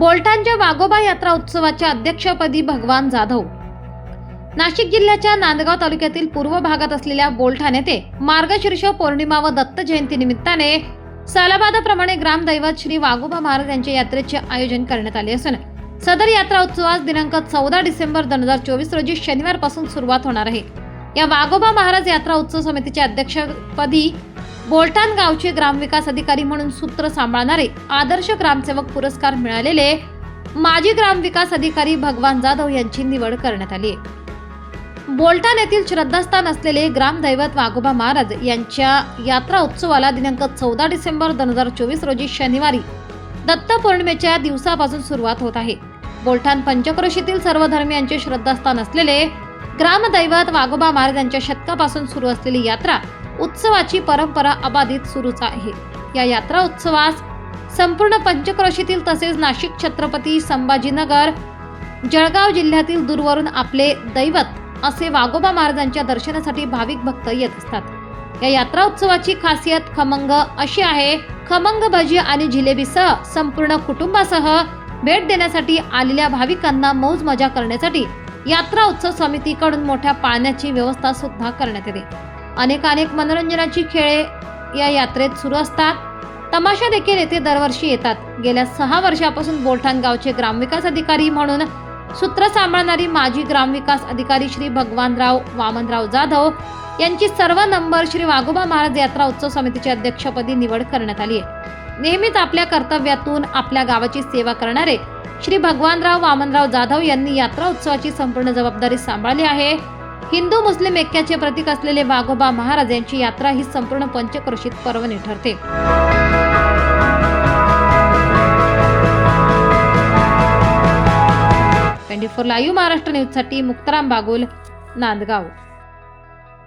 बोलठाणच्या वाघोबा यात्रा उत्सवाच्या अध्यक्षपदी भगवान जाधव. नाशिक जिल्ह्याच्या नांदगाव तालुक्यातील पूर्व भागात असलेल्या बोलठाण येथे मार्गशीर्ष पौर्णिमा व दत्त जयंती निमित्ताने सालाबादाप्रमाणे ग्रामदैवत श्री वाघोबा महाराज यांच्या यात्रेचे आयोजन करण्यात आले असून सदर यात्रा उत्सवास दिनांक चौदा डिसेंबर दोन हजार चोवीस रोजी शनिवारपासून सुरुवात होणार आहे. या वाघोबा महाराज यात्रा उत्सव समितीच्या अध्यक्षपदी बोलटाण गावचे ग्रामविकास अधिकारी म्हणून सूत्र सांभाळणारे आदर्श ग्रामसेवक पुरस्कार मिळालेले माजी ग्रामविकास अधिकारी भगवान जाधव यांची निवड करण्यात आली. आहे येथील श्रद्धास्थान असलेले ग्रामदैवत वाघोबा महाराज यांच्या यात्रा उत्सवाला दिनांक चौदा डिसेंबर दोन हजार चोवीस रोजी शनिवारी दत्त पौर्णिमेच्या दिवसापासून सुरुवात होत आहे. बोलठाण पंचक्रोशीतील सर्व धर्मियांचे श्रद्धास्थान असलेले ग्रामदैवत वाघोबा महाराज यांच्या शतकापासून सुरू असलेली यात्रा उत्सवाची परंपरा अबाधित सुरूच आहे. या यात्रा उत्सवास संपूर्ण पंचक्रोशीतील तसेच नाशिक छत्रपती संभाजीनगर जळगाव जिल्ह्यातील दूरवरून आपले दैवत असे वाघोबा महाराजांच्या दर्शनासाठी भाविक भक्त येत असतात. या यात्रा उत्सवाची खासियत खमंग अशी आहे खमंग भजी आणि जिलेबीसह संपूर्ण कुटुंबासह भेट देण्यासाठी आलेल्या भाविकांना मौज मजा करण्यासाठी यात्रा उत्सव समितीकडून मोठ्या पाळण्याची व्यवस्था सुद्धा करण्यात येते. अनेक अनेक मनोरंजनाची खेळे या यात्रेत सुरू असतात. तमाशा देखील येथे दरवर्षी येतात. गेल्या सहा वर्षापासून बोलठाण गावचे ग्रामविकास अधिकारी म्हणून सूत्र सांभाळणारी माजी ग्रामविकास अधिकारी श्री भगवानराव वामनराव जाधव यांची सर्व नंबर श्री वाघोबा महाराज यात्रा उत्सव समितीच्या अध्यक्षपदी निवड करण्यात आली आहे. नेहमीच आपल्या कर्तव्यातून आपल्या गावाची सेवा करणारे श्री भगवानराव वामनराव जाधव यांनी यात्रा उत्सवाची संपूर्ण जबाबदारी सांभाळली आहे. हिंदू मुस्लिम ऐक्याचे प्रतीक असलेले वाघोबा महाराज यांची यात्रा ही संपूर्ण पंचक्रोशीत पर्वणी ठरते. ट्वेंटी फोर लाईव्ह महाराष्ट्र न्यूजसाठी मुक्ताराम बागुल नांदगाव.